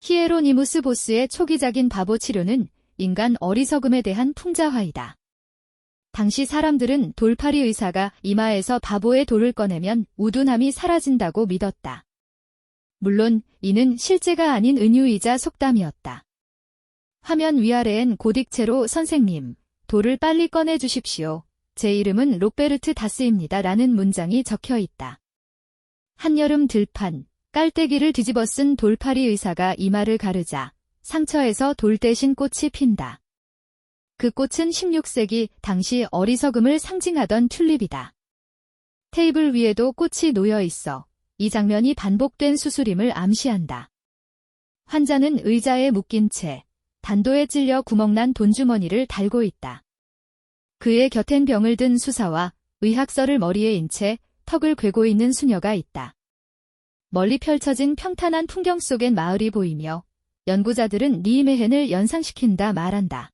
히에로니무스 보스의 초기작인 바보 치료는 인간 어리석음에 대한 풍자화이다. 당시 사람들은 돌팔이 의사가 이마에서 바보의 돌을 꺼내면 우둔함이 사라진다고 믿었다. 물론 이는 실제가 아닌 은유이자 속담이었다. 화면 위아래엔 고딕체로 선생님, 돌을 빨리 꺼내 주십시오. 제 이름은 로베르트 다스입니다. 라는 문장이 적혀 있다. 한여름 들판, 깔때기를 뒤집어 쓴 돌팔이 의사가 이마를 가르자 상처에서 돌 대신 꽃이 핀다. 그 꽃은 16세기 당시 어리석음을 상징하던 튤립이다. 테이블 위에도 꽃이 놓여 있어 이 장면이 반복된 수술임을 암시한다. 환자는 의자에 묶인 채 단도에 찔려 구멍난 돈주머니를 달고 있다. 그의 곁엔 병을 든 수사와 의학서를 머리에 인 채 턱을 괴고 있는 수녀가 있다. 멀리 펼쳐진 평탄한 풍경 속엔 마을이 보이며 연구자들은 리메헨을 연상시킨다 말한다.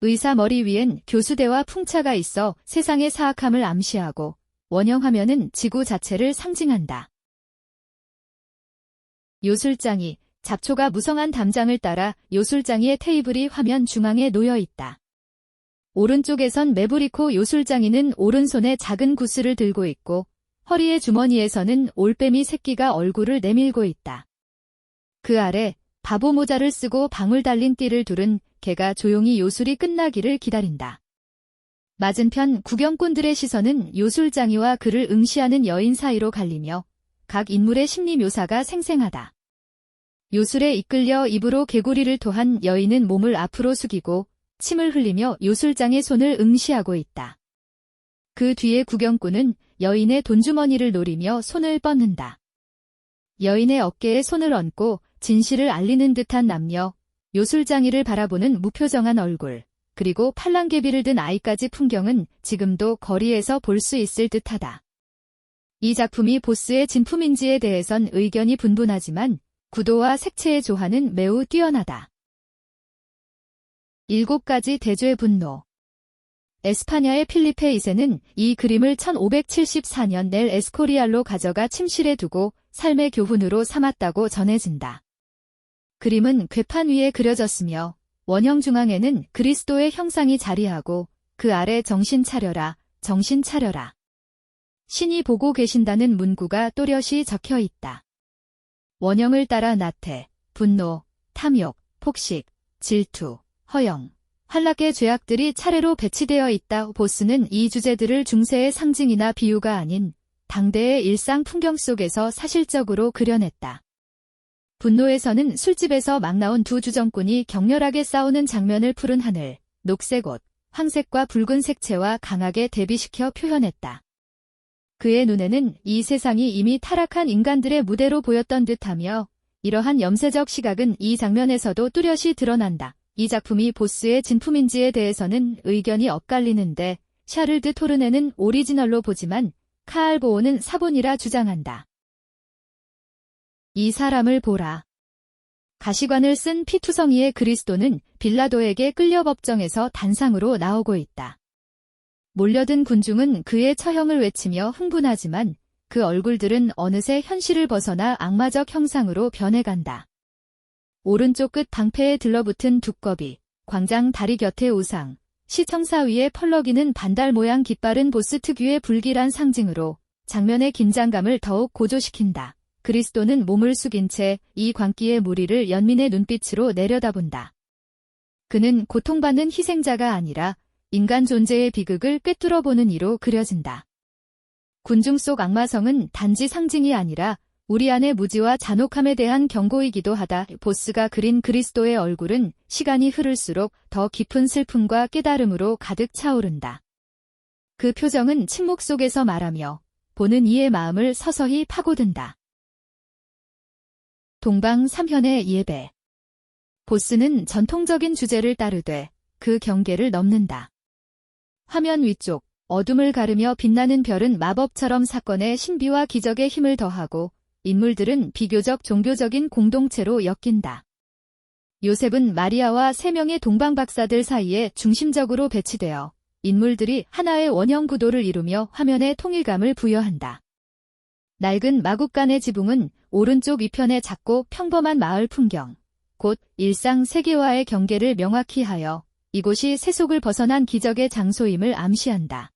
의사 머리 위엔 교수대와 풍차가 있어 세상의 사악함을 암시하고 원형 화면은 지구 자체를 상징한다. 요술장이 잡초가 무성한 담장을 따라 요술장이의 테이블이 화면 중앙에 놓여 있다. 오른쪽에선 메브리코 요술장이는 오른손에 작은 구슬을 들고 있고 허리의 주머니에서는 올빼미 새끼가 얼굴을 내밀고 있다. 그 아래 바보 모자를 쓰고 방울 달린 띠를 두른 개가 조용히 요술이 끝나기를 기다린다. 맞은편 구경꾼들의 시선은 요술장이와 그를 응시하는 여인 사이로 갈리며 각 인물의 심리 묘사가 생생하다. 요술에 이끌려 입으로 개구리를 토한 여인은 몸을 앞으로 숙이고 침을 흘리며 요술장의 손을 응시하고 있다. 그 뒤에 구경꾼은 여인의 돈주머니를 노리며 손을 뻗는다. 여인의 어깨에 손을 얹고 진실을 알리는 듯한 남녀, 요술장이를 바라보는 무표정한 얼굴, 그리고 팔랑개비를 든 아이까지 풍경은 지금도 거리에서 볼 수 있을 듯하다. 이 작품이 보스의 진품인지에 대해선 의견이 분분하지만 구도와 색채의 조화는 매우 뛰어나다. 일곱 가지 대죄 분노 에스파냐의 필리페 2세는 이 그림을 1574년 넬 에스코리알로 가져가 침실에 두고 삶의 교훈으로 삼았다고 전해진다. 그림은 괴판 위에 그려졌으며 원형 중앙에는 그리스도의 형상이 자리하고 그 아래 정신 차려라, 정신 차려라. 신이 보고 계신다는 문구가 또렷이 적혀 있다. 원형을 따라 나태, 분노, 탐욕, 폭식, 질투, 허영, 한락의 죄악들이 차례로 배치되어 있다. 보스는 이 주제들을 중세의 상징이나 비유가 아닌 당대의 일상 풍경 속에서 사실적으로 그려냈다. 분노에서는 술집에서 막 나온 두 주정꾼이 격렬하게 싸우는 장면을 푸른 하늘, 녹색 옷, 황색과 붉은 색채와 강하게 대비시켜 표현했다. 그의 눈에는 이 세상이 이미 타락한 인간들의 무대로 보였던 듯하며 이러한 염세적 시각은 이 장면에서도 뚜렷이 드러난다. 이 작품이 보스의 진품인지에 대해서는 의견이 엇갈리는데 샤를드 토르네는 오리지널로 보지만 카알 보오는 사본이라 주장한다. 이 사람을 보라. 가시관을 쓴 피투성이의 그리스도는 빌라도에게 끌려 법정에서 단상으로 나오고 있다. 몰려든 군중은 그의 처형을 외치며 흥분하지만 그 얼굴들은 어느새 현실을 벗어나 악마적 형상으로 변해간다. 오른쪽 끝 방패에 들러붙은 두꺼비, 광장 다리 곁에 우상, 시청사 위에 펄럭이는 반달 모양 깃발은 보스 특유의 불길한 상징으로 장면의 긴장감을 더욱 고조시킨다. 그리스도는 몸을 숙인 채 이 광기의 무리를 연민의 눈빛으로 내려다본다. 그는 고통받는 희생자가 아니라 인간 존재의 비극을 꿰뚫어보는 이로 그려진다. 군중 속 악마성은 단지 상징이 아니라 우리 안의 무지와 잔혹함에 대한 경고이기도 하다. 보스가 그린 그리스도의 얼굴은 시간이 흐를수록 더 깊은 슬픔과 깨달음으로 가득 차오른다. 그 표정은 침묵 속에서 말하며 보는 이의 마음을 서서히 파고든다. 동방 3현의 예배 보스는 전통적인 주제를 따르되 그 경계를 넘는다. 화면 위쪽 어둠을 가르며 빛나는 별은 마법처럼 사건의 신비와 기적의 힘을 더하고 인물들은 비교적 종교적인 공동체로 엮인다. 요셉은 마리아와 세 명의 동방 박사들 사이에 중심적으로 배치되어 인물들이 하나의 원형 구도를 이루며 화면에 통일감을 부여한다. 낡은 마국간의 지붕은 오른쪽 위편의 작고 평범한 마을 풍경, 곧 일상 세계와의 경계를 명확히 하여 이곳이 세속을 벗어난 기적의 장소임을 암시한다.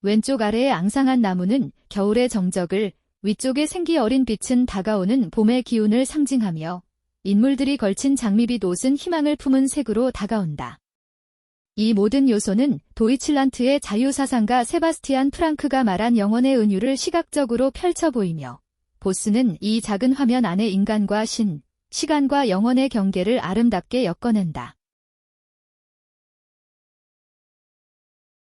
왼쪽 아래의 앙상한 나무는 겨울의 정적을, 위쪽의 생기 어린 빛은 다가오는 봄의 기운을 상징하며 인물들이 걸친 장미빛 옷은 희망을 품은 색으로 다가온다. 이 모든 요소는 도이칠란트의 자유사상가 세바스티안 프랑크가 말한 영혼의 은유를 시각적으로 펼쳐 보이며 보스는 이 작은 화면 안에 인간과 신, 시간과 영혼의 경계를 아름답게 엮어낸다.